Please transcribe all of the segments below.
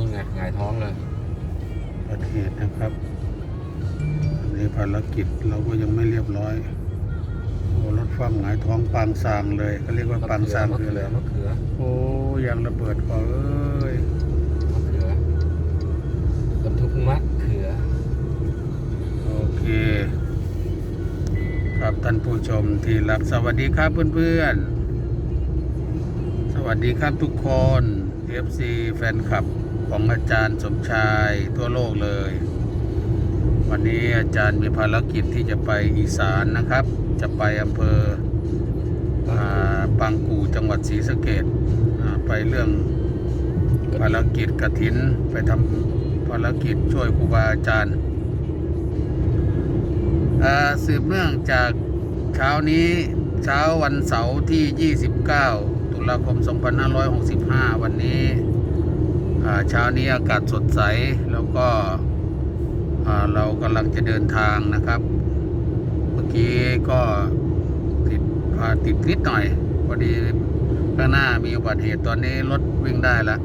นู่นไงหงายท้องเลยอุบัติเหตุนะครับอันนี้ภารกิจเราก็ยังไม่เรียบร้อยโอ้รถฟ้ามหงายท้องปางซางเลยเขาเรียกว่าปางซางมะคือเขือะไรอมะเขือโอ้ยางระเบิดก่อนเอ้ยมะเขือบรรทุกมะเขือโอเค ครับท่านผู้ชมที่รักสวัสดีครับเพื่อนๆสวัสดีครับทุกคน FC แฟนคลับของอาจารย์สมชายทั่วโลกเลย วันนี้อาจารย์มีภารกิจที่จะไปอีสานนะครับ จะไปอำเภอปางกูจังหวัดศรีสะเกดไปเรื่องภารกิจกระถินไปทำภารกิจช่วยครูบาอาจารย์อ่าสืบเนื่องจากเช้านี้เช้าวันเสาร์ที่ 29 ตุลาคม 2565 วันนี้เช้านี้อากาศสดใส แล้วก็เรากำลังจะเดินทางนะครับ เมื่อกี้ก็ติดอ่าติดนิดหน่อย พอดีข้างหน้ามีอุบัติเหตุตอนนี้รถวิ่งได้แล้ว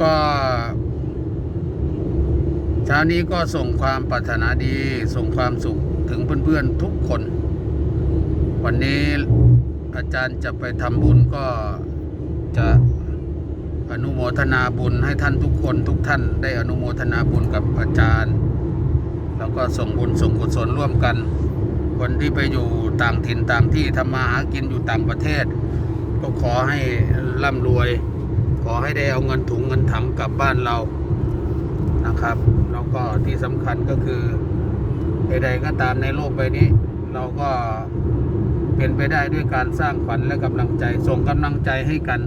ก็เช้านี้ก็ส่งความปรารถนาดี ส่งความสุขถึงเพื่อนๆทุกคน วันนี้ อาจารย์จะไปทำบุญก็จะอนุโมทนาบุญให้ท่านทุกคนทุกท่านได้อนุโมทนาบุญกับอาจารย์ แล้วก็ส่งบุญส่งกุศลร่วมกัน คนที่ไปอยู่ต่างถิ่นต่างที่ทำมาหากินอยู่ต่างประเทศ ก็ขอให้ร่ำรวย ขอให้ได้เอาเงินถุงเงินถังกลับบ้านเรานะครับแล้วก็ที่สำคัญก็คือใดๆก็ตามในโลกใบนี้ เราก็ เป็นไปได้ด้วยการสร้างขวัญและกำลังใจ ส่งกำลังใจให้กัน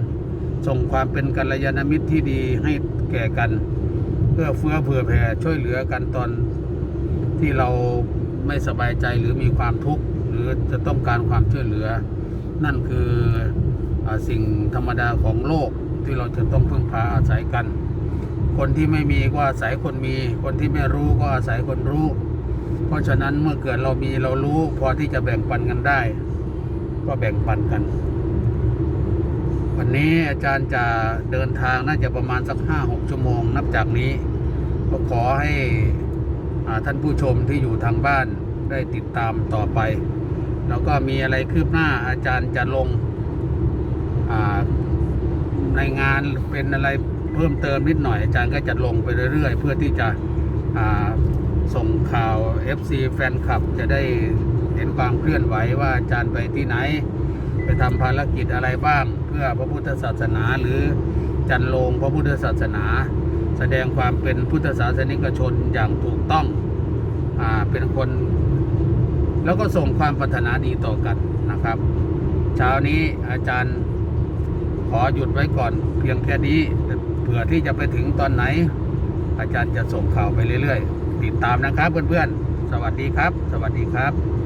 ส่งความเป็นกัลยาณมิตรที่ดีให้แก่กัน เพื่อเฟื้อเผื่อแผ่ช่วยเหลือกันตอนที่เราไม่สบายใจหรือมีความทุกข์หรือจะต้องการความช่วยเหลือ นั่นคืออสิ่งธรรมดาของโลกที่เราจะต้องพึ่งพาอาศัยกัน คนที่ไม่มีก็อาศัยคนมี คนที่ไม่รู้ก็อาศัยคนรู้ เพราะฉะนั้นเมื่อเกิดเรามีเรารู้พอที่จะแบ่งปันกันได้ ก็แบ่งปันกัน วันนี้อาจารย์จะเดินทางน่าจะประมาณสักห้าหกชั่วโมง นับจากนี้ ก็ขอให้ท่านผู้ชมที่อยู่ทางบ้านได้ติดตามต่อไป แล้วก็มีอะไรคืบหน้าอาจารย์จะลงในงานเป็นอะไรเพิ่มเติมนิดหน่อย อาจารย์ก็จะลงไปเรื่อยๆ เพื่อที่จะส่งข่าว FC แฟนคลับจะได้ ห็นความเคลื่อนไหวว่าอาจารย์ไปที่ไหน ไปทำภารกิจอะไรบ้าง เพื่อพระพุทธศาสนาหรือจันลงพระพุทธศาสนา แสดงความเป็นพุทธศาสนิกชนอย่างถูกต้องอ่าเป็นคน แล้วก็ส่งความปรารถนาดีต่อกันนะครับ เช้านี้อาจารย์ขอหยุดไว้ก่อนเพียงแค่นี้เผื่อที่จะไปถึงตอนไหน อาจารย์จะส่งข่าวไปเรื่อย ๆ ติดตามนะครับเพื่อนๆ สวัสดีครับ สวัสดีครับ